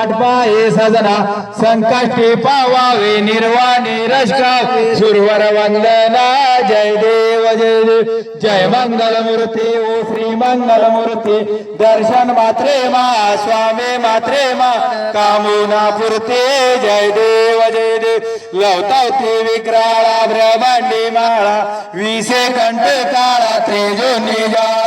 वाट पाहे सजना संकष्टी पावावे निर्वाणी रशकावे सुरवर वंदना. जय देव जय देव. जय मंगल मूर्ती ओ श्री मंगल मूर्ती दर्शन मात्रे मा स्वामी मात्रे मा. कामुना पुरते जय देव जय देव. लवतावती विक्राळा ब्रह्मांडी माळा. विसे कंठ काळा त्रिजोनी जाळा.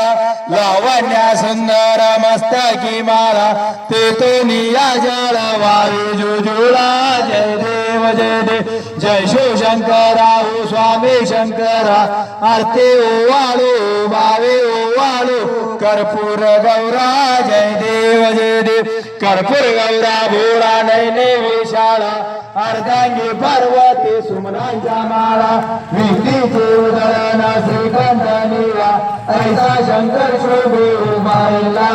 लावण्या सुंदर मस्तकी माला ते तो निया जळ वायू जुजुळा जय देव जय देव जय शिव शंकरा ओ स्वामी शंकरा आरती ओवाळू बावे ओवाळू कर्पूर गौरा जय देव जय देव कर्पूर गौरा भोळा नैने विशाळा अर्धांगी पार्वती सुमनांच्या माळा विष्णूचे उदळण श्रीकांत निवा ऐसा शंकर शोभे उभारला.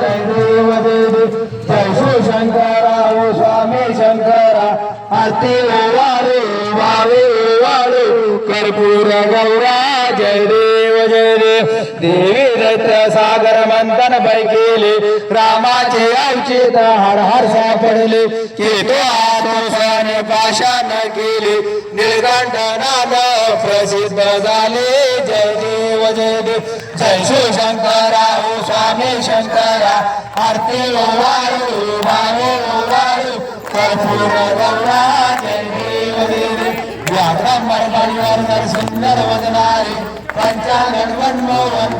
जय देव जय देव. जय शिवशंकरा ओ स्वामी शंकरा आरती वारे वावे कर्पूर गौरा जय देव जय देव. देवी दैत्य सागर मंथन केले रामाचे औचित हर हर सापडले. केतो आदोसाने पाषाण केले. निर्गंठनाद प्रसिद्ध झाले. जय देव जय देव. जय शिवशंकरा ओ स्वामी शंकरा. आरती ओवाळू भावे ओवाळू कर्पूर गौरा जय देव देव. व्याघ्रांबर परिवार सुंदर वदनारे पंचांगण वनमोहन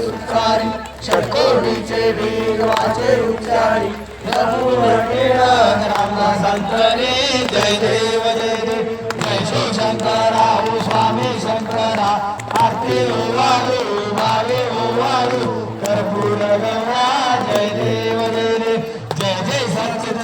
सुखारी षटकोटीचे वीर वाचे उच्चारी रामदा जय देव जय देव जय ओ स्वामी शंकरा आरती ओवाळू भावे ओवाळू कर्पूर गौरा जय देव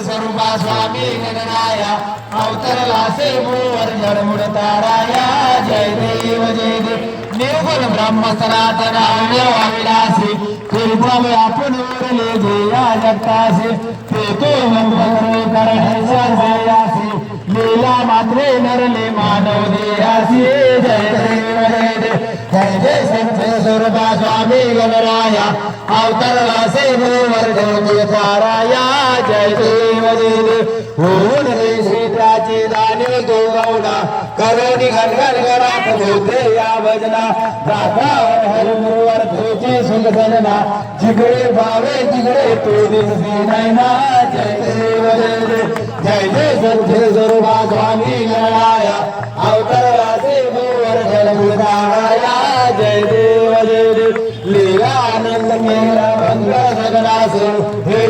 स्वरूपा स्वामी गणराया अवतरला से मोवर जडमुड ताराया जय देव जय देव निर्गुण ब्रह्म सनातन अविनाशी त्रिभुव आपण उरले जया जगतासी ते तो मंगल करण्यासी लीला मात्रे नरले मानव देहासी जय देव जय देव जय संत स्वरूपा स्वामी गणराया अवतरला से मोवर जय देव देव होऊन रे सीताची दाने तो गौडा करोनी घनघन घरात होते या भजना राधावर हरिमुरवर धोची सुंदरना जिकडे भावे जिगडे तो दिसते नाही ना जय देव जय देव जय जय संत स्वरूपा स्वामी गणाया अवतरला से सगनास हे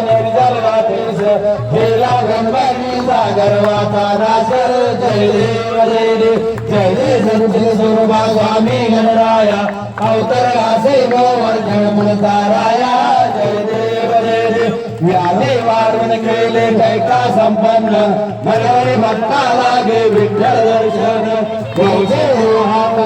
निर्जल वाटेस. हे सागर जय देव जय देव. जय स्वरूपा स्वामी गणराया अवतर गोवर्धन ताराया जय देव जय देव. केले कैका संपन्न. मनोरे भक्ता लागे विठ्ठल दर्शन. गौजे हो हा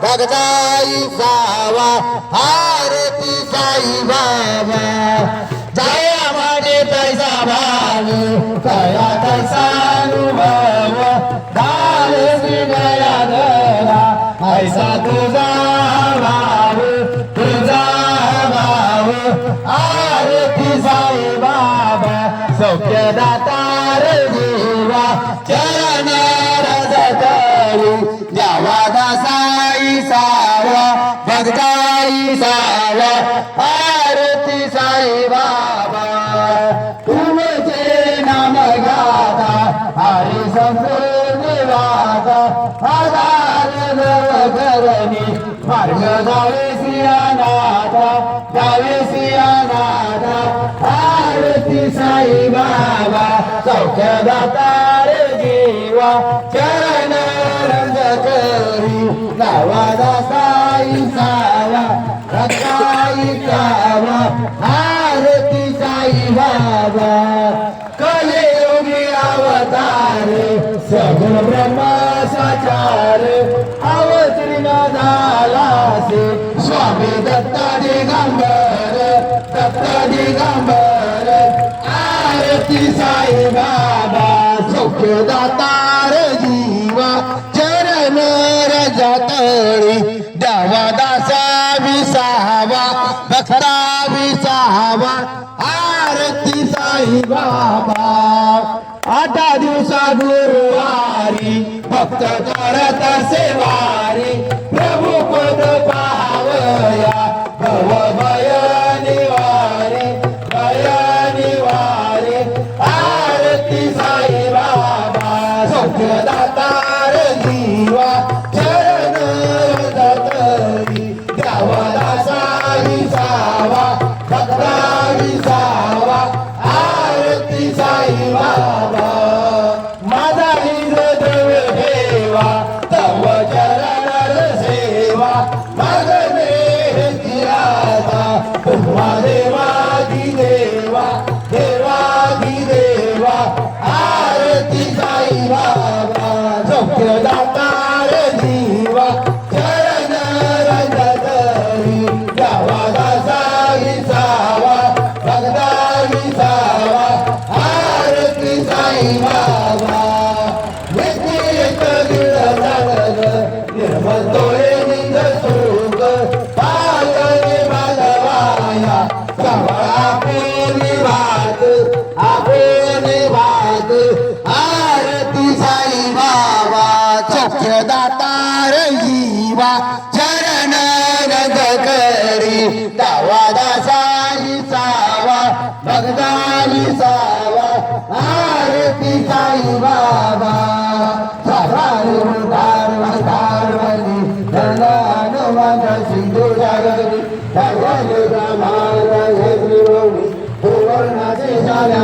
सावा भगदाई सावा आरती साई बाबा। जया माने तैसा भाव कया तैसा अनुभव। दाल विनया धरा ऐसा तुझा भाव तुझा भाव। आरती साई बाबा सौख्यदातार जीवा चरण रजतरी सावा आरती साई बाबा तुमचे नाम गाता हरी संपूर्ण वादा आधार करणी मार्ग जावे सियानाथा जावे सियानाथा आरती साई बाबा चौथ्या दातार जीवा चरण रंग करी नवादा साई साई रकाई कावा आरती साई बाबा. कलियुगी अवतार सगुण ब्रह्म साचार अवतीर्ण झाला से स्वामी दत्त दिगंबर दत्त दिगंबर आरती साई बाबा सौख्य विसावा भक्ता विसावा आरती साई बाबा. आठ दिवसा गुरुवारी भक्त करत सेवारी आरती बाबा नित्य दीड निर्मल निंद पालने वाद आपुनी वाद आरती साई बाबा चक्र दातार जीवा जागरी धगल ब्रह्मांड हेद्रिवणी सुवर्णाचे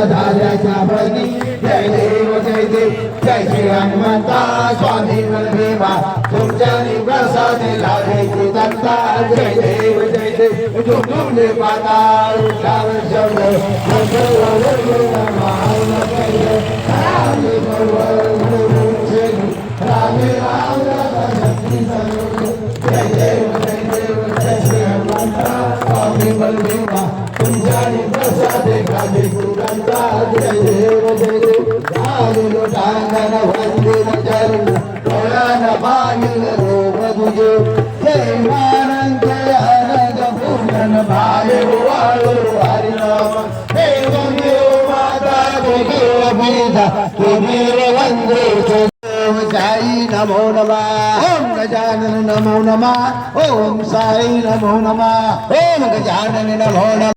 धाऱ्याच्या भगी जय देव जय देव जय श्री हनुमंता स्वामी भीमा तुमच्या निवासाने लाभेची दत्ता जय देव जय देव पाताळ शब्द रामे राम जय देव साई नमो नमः। ओम गजानन नमो नमः। ओम साई नमो नमः। ओम गजानन नमो नमः।